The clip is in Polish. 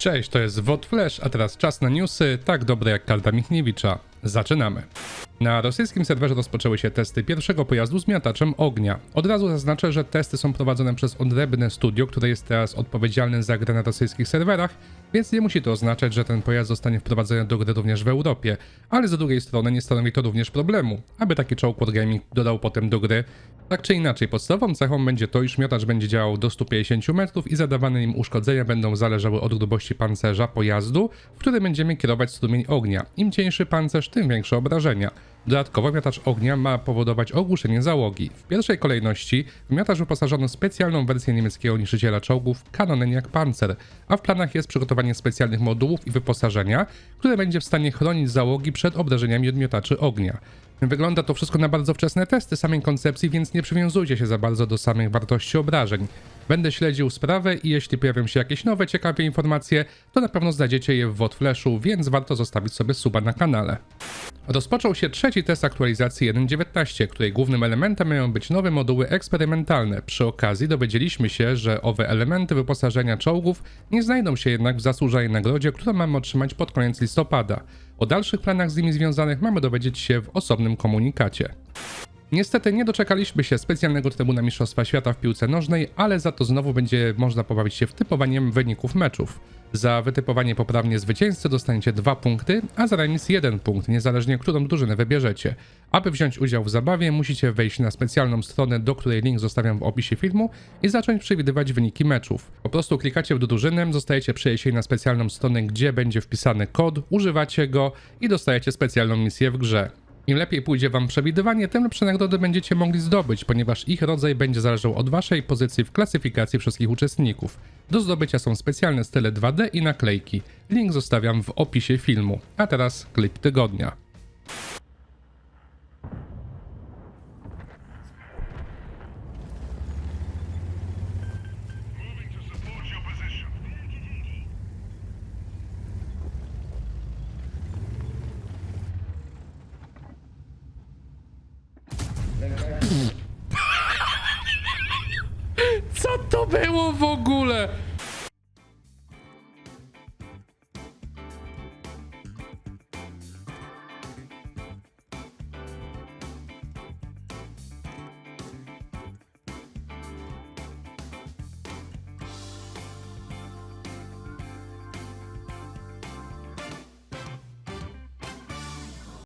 Cześć, to jest WOT Flash, a teraz czas na newsy, tak dobre jak karta Michniewicza. Zaczynamy. Na rosyjskim serwerze rozpoczęły się testy pierwszego pojazdu z miataczem ognia. Od razu zaznaczę, że testy są prowadzone przez odrębne studio, które jest teraz odpowiedzialne za grę na rosyjskich serwerach, więc nie musi to oznaczać, że ten pojazd zostanie wprowadzony do gry również w Europie. Ale z drugiej strony nie stanowi to również problemu, aby taki czołg Wargaming dodał potem do gry. Tak czy inaczej, podstawową cechą będzie to, iż miotacz będzie działał do 150 metrów i zadawane nim uszkodzenia będą zależały od grubości pancerza pojazdu, w który będziemy kierować strumień ognia. Im cieńszy pancerz, tym większe obrażenia. Dodatkowo miotacz ognia ma powodować ogłuszenie załogi. W pierwszej kolejności w miotacz wyposażono specjalną wersję niemieckiego niszczyciela czołgów Kanoneniak Panzer, a w planach jest przygotowanie specjalnych modułów i wyposażenia, które będzie w stanie chronić załogi przed obrażeniami od miotaczy ognia. Wygląda to wszystko na bardzo wczesne testy samej koncepcji, więc nie przywiązujcie się za bardzo do samych wartości obrażeń. Będę śledził sprawę i jeśli pojawią się jakieś nowe, ciekawe informacje, to na pewno znajdziecie je w WOT Flashu, więc warto zostawić sobie suba na kanale. Rozpoczął się trzeci test aktualizacji 1.19, której głównym elementem mają być nowe moduły eksperymentalne. Przy okazji dowiedzieliśmy się, że owe elementy wyposażenia czołgów nie znajdą się jednak w zasłużonej nagrodzie, którą mamy otrzymać pod koniec listopada. O dalszych planach z nimi związanych mamy dowiedzieć się w osobnym komunikacie. Niestety nie doczekaliśmy się specjalnego trybu na Mistrzostwa Świata w piłce nożnej, ale za to znowu będzie można pobawić się wtypowaniem wyników meczów. Za wytypowanie poprawnie zwycięzcy dostaniecie 2 punkty, a za remis 1 punkt, niezależnie którą drużynę wybierzecie. Aby wziąć udział w zabawie, musicie wejść na specjalną stronę, do której link zostawiam w opisie filmu i zacząć przewidywać wyniki meczów. Po prostu klikacie w drużynę, zostajecie przejście na specjalną stronę, gdzie będzie wpisany kod, używacie go i dostajecie specjalną misję w grze. Im lepiej pójdzie wam przewidywanie, tym lepsze nagrody będziecie mogli zdobyć, ponieważ ich rodzaj będzie zależał od waszej pozycji w klasyfikacji wszystkich uczestników. Do zdobycia są specjalne style 2D i naklejki. Link zostawiam w opisie filmu. A teraz klip tygodnia. Było w ogóle?